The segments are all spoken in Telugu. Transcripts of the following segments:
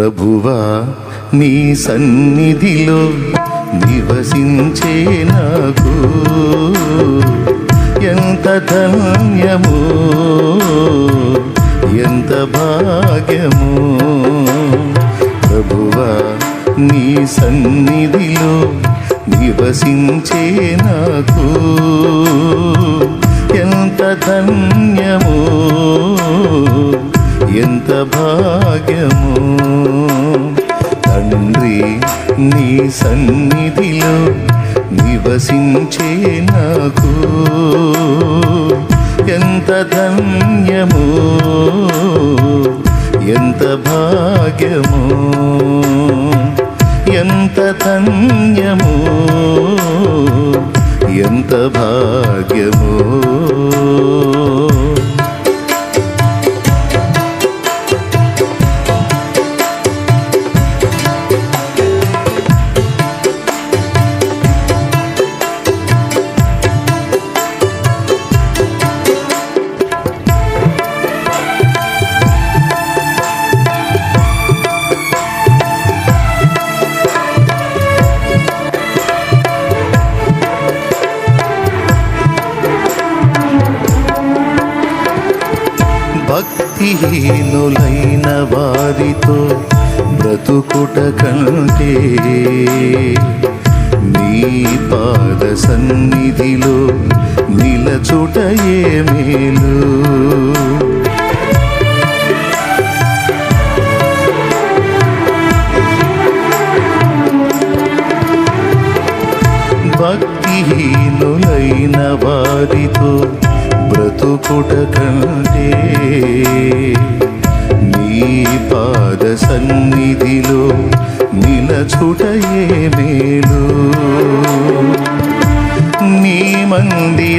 ప్రభువా నీ సన్నిధిలో నివసించే నాకు ఎంత ధన్యము ఎంత భాగ్యము. ప్రభువా నీ సన్నిధిలో నివసించే నాకు భాగ్యము. తండ్రి నీ సన్నిధిలో నివసించే నాకు ఎంత ధన్యము ఎంత భాగ్యము ఎంత ధన్యము. భక్తిహీనులైన వారితో బ్రతుకుట కంటే నీ పాద సన్నిధిలో నిలచుట ఏ మేలు? భక్తిహీనులైన వారితో బ్రతుకుట కంటే నీ పాద సన్నిధిలో నిలచుటయే మేలు. నీ మందిరావరణములో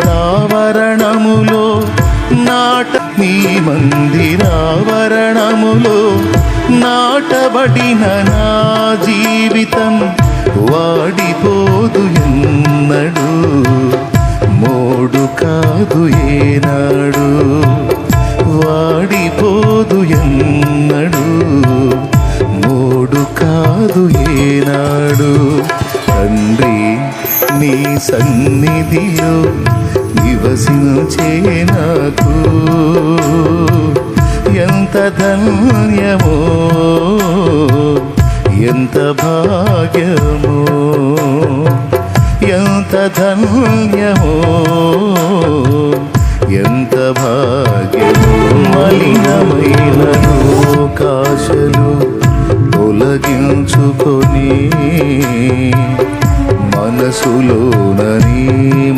నాట నీ మందిరావరణములో నాటబడిన నా జీవితం వాడిపోదు ఎన్నడు. కాదు ఏనాడు వాడిపోదు ఎన్నడు. మోడు కాదు ఏనాడు తండ్రి నీ సన్నిధిలో నివసించే నాకు. ఎంత ధన్యమో ఎంత భాగ్యమో ఎంత ధన్యమో. మనసులోనని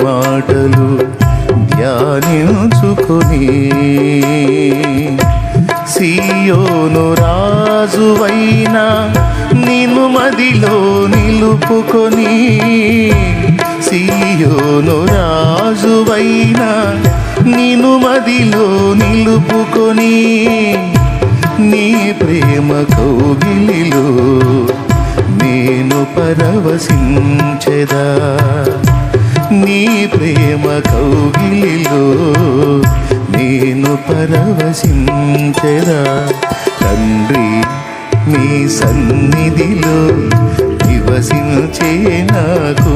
మాటలు ధ్యానించుకొని సియోను రాజువైనా నిన్ను మదిలో నిలుపుకొని సియోను రాజువైనా నిన్ను మదిలో నిలుపుకొని నీ ప్రేమ కౌగిలిలో నేను పరవశించెదా? నీ ప్రేమ కౌగిలిలో నేను పరవశించెదా? తండ్రి నీ సన్నిధిలో నివసించే నాకు